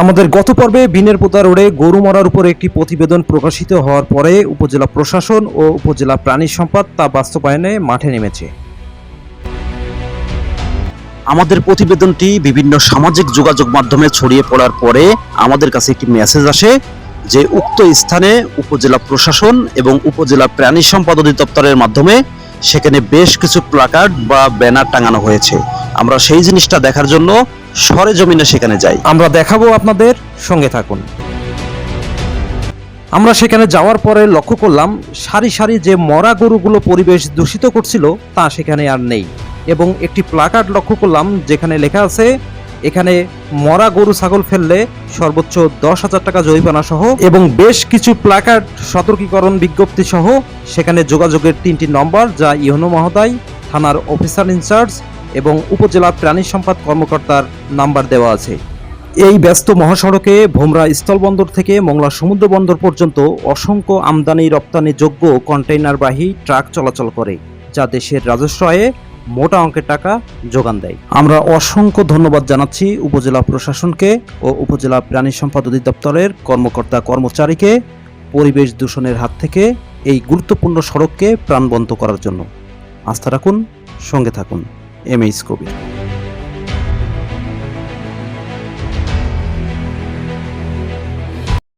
আমাদের গত পর্বে বিনের পোতা রোডে গরু মরার উপর একটি প্রতিবেদন প্রকাশিত হওয়ার পরে উপজেলা প্রশাসন ও উপজেলা প্রাণী সম্পদ তা বাস্তবায়নে মাঠে নেমেছে। আমাদের প্রতিবেদনটি বিভিন্ন সামাজিক যোগাযোগ মাধ্যমে ছড়িয়ে পড়ার পরে আমাদের কাছে একটি মেসেজ আসে যে উক্ত স্থানে উপজেলা প্রশাসন এবং উপজেলা প্রাণী সম্পদ অধিদপ্তরের মাধ্যমে সেখানে বেশ কিছু প্লাকার্ড বা ব্যানার টাঙানো হয়েছে। আমরা সেই জিনিসটা দেখার জন্য সরেজমিনে সেখানে যাই। আমরা দেখাবো আপনাদের সঙ্গে থাকুন। আমরা সেখানে যাওয়ার পরে লক্ষ্য করলাম, সারি সারি যে মরা গরুগুলো পরিবেশ দূষিত করছিল, তা সেখানে আর নেই। এবং একটি প্লাকার্ড লক্ষ্য করলাম, যেখানে লেখা আছে, এখানে মরা গরু ছাগল ফেললে সর্বোচ্চ দশ হাজার টাকা জরিমানা সহ এবং বেশ কিছু প্লাকার্ড সতর্কীকরণ বিজ্ঞপ্তি সহ সেখানে যোগাযোগের তিনটি নম্বর, যা ইহনো মহোদয়, থানার অফিসার ইনচার্জ এবং উপজেলা প্রাণী সম্পদ কর্মকর্তার নাম্বার দেওয়া আছে। এই ব্যস্ত মহাসড়কে ভোমরা স্থলবন্দর থেকে মংলা সমুদ্র বন্দর পর্যন্ত অসংখ্য আমদানি রপ্তানি যোগ্য কন্টেইনারবাহী ট্রাক চলাচল করে, যা দেশের রাজস্ব আয়ে মোটা অঙ্কের টাকা যোগান দেয়। আমরা অসংখ্য ধন্যবাদ জানাচ্ছি উপজেলা প্রশাসনকে ও উপজেলা প্রাণী সম্পদ অধিদপ্তরের কর্মকর্তা কর্মচারীকে পরিবেশ দূষণের হাত থেকে এই গুরুত্বপূর্ণ সড়ককে প্রাণবন্ত করার জন্য। আস্থা রাখুন, সঙ্গে থাকুন। M H Kabir.